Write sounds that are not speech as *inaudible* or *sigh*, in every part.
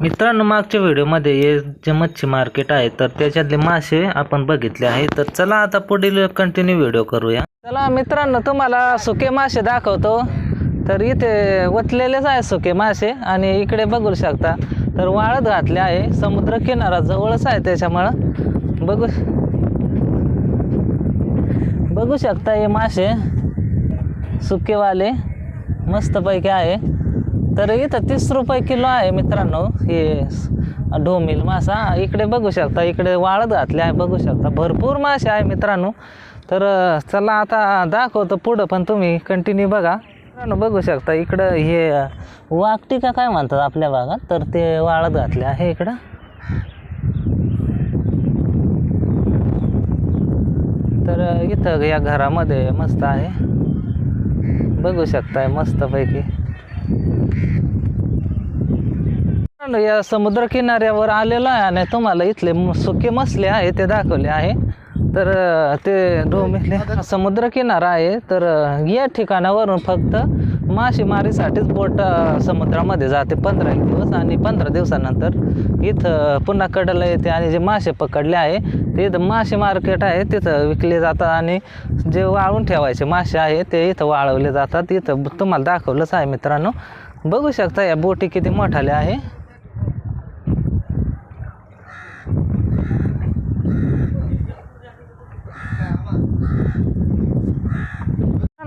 मित्रांनो मागच्या व्हिडिओमध्ये हे जे मच्छी मार्केट आहे तर त्याच्यातले मासे आपण बघितले आहे. तर चला आता पुढील कंटिन्यू व्हिडिओ करूया. चला मित्रांनो तुम्हाला सुके मासे दाखवतो. तर इथे वतलेलेच आहे सुके मासे आणि इकडे बघू शकता. तर वाळत घातले आहे समुद्र किनारा जवळच आहे त्याच्यामुळं. बघू बघू शकता हे मासे. सुकेवाले मस्तपैकी आहे. तर इथं तीस रुपये किलो आहे मित्रांनो. हे ढोमिल मासा. इकडे बघू शकता इकडे वाळत घातले आहे बघू शकता. भरपूर मासे आहे मित्रांनो. तर चला आता दाखवतो पुढं पण तुम्ही कंटिन्यू बघा. मित्रांनो बघू शकता इकडं हे वाकटी का काय म्हणतात आपल्या भागात? तर ते वाळत घातले आहे इकडं. तर इथं या घरामध्ये मस्त आहे. बघू शकताय मस्तपैकी. या समुद्र किनाऱ्यावर आलेला आहे आणि तुम्हाला इथले सुके मसले आहे ते दाखवले आहे. तर ते डोमेले समुद्र किनारा आहे. तर या ठिकाणावरून फक्त मासेमारीसाठीच बोट समुद्रामध्ये जाते पंधरा एक दिवस आणि पंधरा दिवसानंतर इथं पुन्हा कडला येते आणि जे मासे पकडले आहे ते इथं मासे मार्केट आहे तिथं विकले जातात आणि जे वाळून ठेवायचे मासे आहे ते इथं वाळवले जातात. इथं तुम्हाला दाखवलंच आहे मित्रांनो. बघू शकता या बोटी किती मोठाल्या आहे.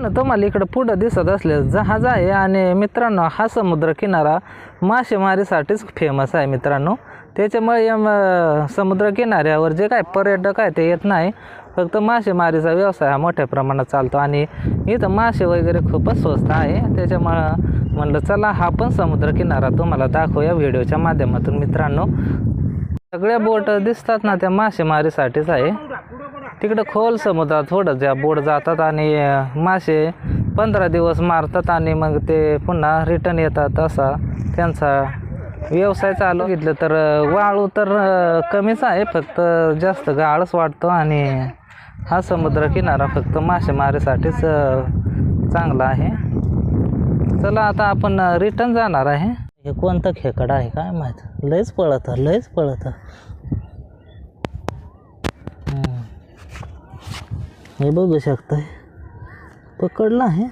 मित्रांनो तुम्हाला इकडं पुढं दिसत असलेलं जहाज आहे आणि मित्रांनो हा समुद्र किनारा मासेमारीसाठीच फेमस आहे मित्रांनो. त्याच्यामुळे या समुद्र किनाऱ्यावर जे काय पर्यटक आहे ते येत नाही. फक्त मासेमारीचा व्यवसाय हा मोठ्या प्रमाणात चालतो आणि इथं मासे वगैरे खूपच स्वस्त आहे. त्याच्यामुळं म्हणलं चला हा पण समुद्र किनारा तुम्हाला दाखवूया व्हिडिओच्या माध्यमातून मित्रांनो. सगळ्या बोट दिसतात ना त्या मासेमारीसाठीच आहे. तिकडं खोल समुद्रात थोडं ज्या बोट जातात आणि मासे पंधरा दिवस मारतात आणि मग ते पुन्हा रिटर्न येतात असा त्यांचा व्यवसाय चालू. घेतलं तर वाळू तर कमीच आहे फक्त जास्त गाळच वाटतो आणि हा समुद्र किनारा फक्त मासेमारीसाठीच चांगला आहे. चला आता आपण रिटर्न जाणार आहे. हे कोणतं खेकड आहे काय माहीत? लयच पळत लयच पळत. हे बघू शकताय. पकडला आहे.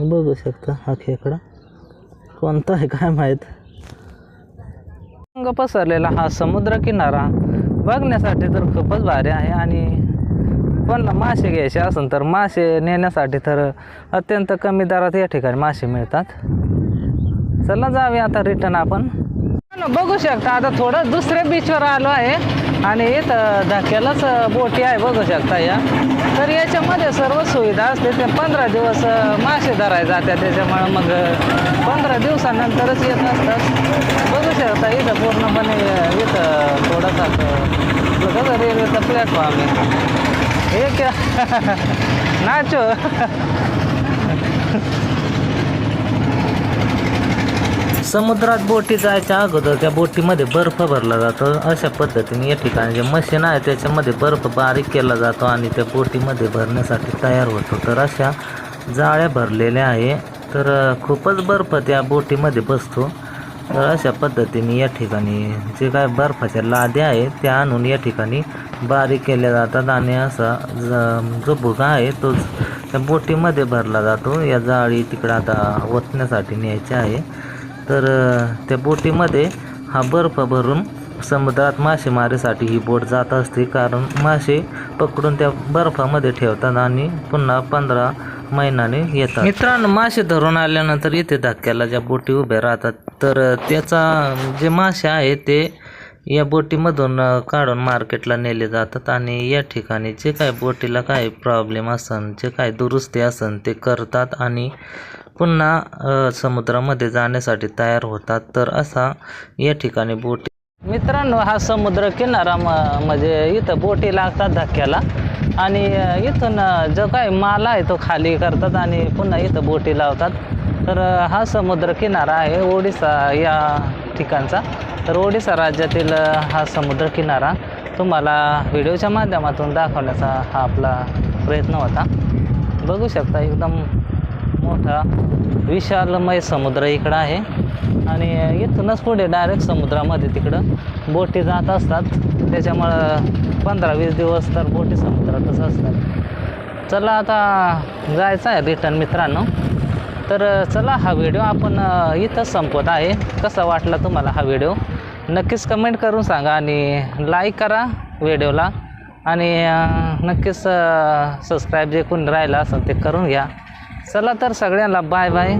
बघू शकता हा खेकडा कोणता आहे काय माहीत. रंग पसरलेला हा समुद्र किनारा बघण्यासाठी तर खूपच भारी आहे आणि कोणाला मासे घ्यायचे असेल तर मासे नेण्यासाठी तर अत्यंत कमी दरात या ठिकाणी मासे मिळतात. चला जाऊया आता रिटर्न आपण. बघू शकता आता थोडं दुसऱ्या बीचवर आलो आहे आणि इथं धक्क्यालाच बोटी आहे बघू शकता या. तर याच्यामध्ये सर्व सुविधा असते ते पंधरा दिवस मासे धराय जाते त्याच्यामुळं मग पंधरा दिवसानंतरच येत असतात बघू शकता इथं पूर्णपणे इथं थोडंसं कसं रेल्वेचा प्लॅटफॉर्म आहे. हे क्या? *laughs* समुद्रात बोटी जायच्या अगोदर त्या बोटीमध्ये बर्फ भरला जातो. अशा पद्धतीने या ठिकाणी जे मशीन आहे त्याच्यामध्ये बर्फ बारीक केला जातो आणि त्या बोटीमध्ये भरण्यासाठी तयार होतो. तर अशा जाळ्या भरलेल्या आहे. तर खूपच बर्फ त्या बोटीमध्ये बसतो. तर अशा पद्धतीने या ठिकाणी जे काय बर्फाच्या लाद्या आहेत त्या आणून या ठिकाणी बारीक केल्या जातात आणि असा ज- जो भुगा आहे तो त्या बोटीमध्ये भरला जातो. या जाळी तिकडं आता ओतण्यासाठी न्यायची आहे. तर त्या बोटीमध्ये हा बर्फ भरून समुद्रात मासेमारीसाठी ही बोट जात असते. कारण मासे पकडून त्या बर्फामध्ये ठेवतात आणि पुन्हा पंधरा महिन्याने येतात. मित्रांनो मासे धरून आल्यानंतर इथे धक्क्याला ज्या बोटी उभ्या राहतात तर त्याचा जे मासे आहे ते या बोटीमधून काढून मार्केटला नेले जातात आणि या ठिकाणी जे काय बोटीला काय प्रॉब्लेम असन जे काय दुरुस्ती असन ते करतात आणि पुन्हा समुद्रामध्ये जाण्यासाठी तयार होतात. तर असा या ठिकाणी बोटी मित्रांनो हा समुद्र किनारा म- म्हणजे इथं बोटी लागतात धक्क्याला आणि इथून जो काय माल आहे तो खाली करतात आणि पुन्हा इथं बोटी लावतात. तर हा समुद्रकिनारा आहे ओडिसा या ठिकाणचा. तर ओडिसा राज्यातील हा समुद्रकिनारा तुम्हाला व्हिडिओच्या माध्यमातून दाखवण्याचा हा आपला प्रयत्न होता. बघू शकता एकदम मोठा विशालमय समुद्र इकडं आहे. आणि इथूनच पुढे डायरेक्ट समुद्रामध्ये तिकडं बोटी जात असतात. त्याच्यामुळं पंधरा वीस दिवस तर बोटी समुद्रातच असतात. चला आता जायचं आहे रिटर्न मित्रांनो. तर चला हा व्हिडिओ आपण इथं इथंच आहे. कसा वाटला तुम्हाला हा व्हिडिओ? नक्कीच कमेंट करून सांगा आणि लाईक करा व्हिडिओला. आणि नक्कीच सबस्क्राईब जे कोण राहिलं असेल ते करून घ्या. चला तर सगळ्यांना बाय बाय